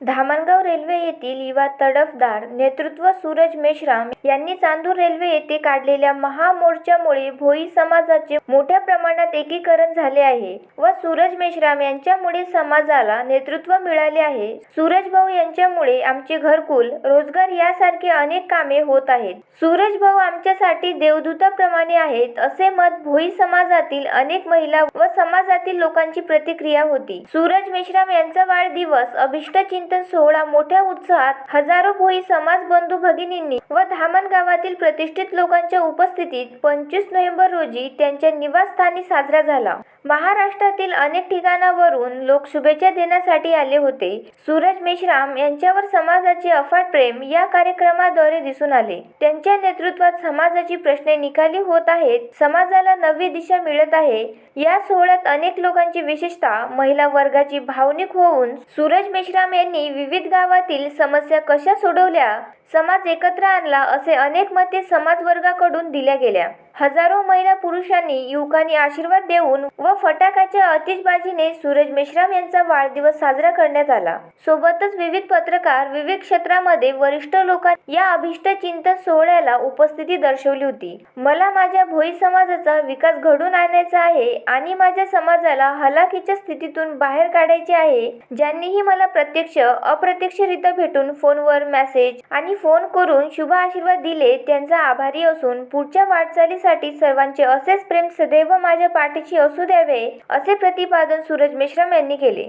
Dhamangaon railway येथील युवा तडफदार नेतृत्व सूरज मेश्राम यांनी चांदूर रेल्वे येथे काढलेल्या महामोर्चामुळे भोई समाजाचे मोठ्या प्रमाणात एकीकरण झाले आहे व सूरज मेश्राम यांच्यामुळे समाजाला नेतृत्व मिळाले आहे. सूरज भाऊ यांच्यामुळे आमचे घरकुल रोजगार यासारखे अनेक कामे होत आहेत. सूरज भाऊ आमच्यासाठी देवदूताप्रमाणे आहेत असे मत भोई समाजातील अनेक महिला व समाजातील लोकांची प्रतिक्रिया होती. सूरज मेश्राम यांचा वाढदिवस अभिष्ट चिंतन सोहळा मोठ्या उत्साहात हजारो भोई समाज बंधू भगिनींनी व धामण गावातील प्रतिष्ठित लोकांच्या उपस्थितीत पंचवीस नोव्हेंबर रोजी त्यांच्या निवासस्थानी साजरा झाला. महाराष्ट्रातील अनेक ठिकाणावरून लोक शुभेच्छा देण्यासाठी आले होते. सूरज मेश्राम यांच्यावर समाजाचे अफाट प्रेम या कार्यक्रमाद्वारे दिसून आले. त्यांच्या नेतृत्वात समाजाची प्रश्ने निकाली होत आहेत. समाजाला नवी दिशा मिळत आहे. या सोहळ्यात अनेक लोकांची विशेषतः महिला वर्गाची भावनिक होऊन सूरज मेश्राम यांनी विविध गावातील समस्या कशा सोडवल्या? समाज एकत्र आणला असे अनेक मते समाज वर्गाकडून दिल्या गेल्या. हजारो महिला पुरुषांनी युवकांनी आशीर्वाद देऊन व फटाक्याच्या अतिशबाजीने सूरज मेश्राम यांचा वाढदिवस साजरा करण्यात आला. सोबतच विविध पत्रकार विविध क्षेत्रामध्ये वरिष्ठ लोकांनी या अभिष्ट चिंतन सोहळ्याला उपस्थिती दर्शवली होती. मला माझ्या भोई समाजाचा विकास घडून आणायचा आहे आणि माझ्या समाजाला हलाखीच्या स्थितीतून बाहेर काढायचे आहे ज्यांनीही मला प्रत्यक्ष अप्रत्यक्षरित्या भेटून फोनवर मेसेज आणि फोन करून शुभ आशीर्वाद दिले त्यांचा आभारी असून पुढच्या वाटचालीसाठी सर्वांचे असेच प्रेम सदैव माझ्या पाठीशी असू द्यावे असे प्रतिपादन सूरज मेश्राम यांनी केले.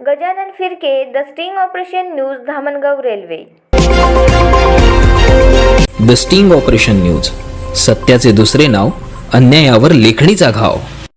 Gajanan Phirke the sting operation news Dhamangaon railway. The sting operation news सत्याचे दुसरे नाव अन्यायावर लेखणीचा घाव.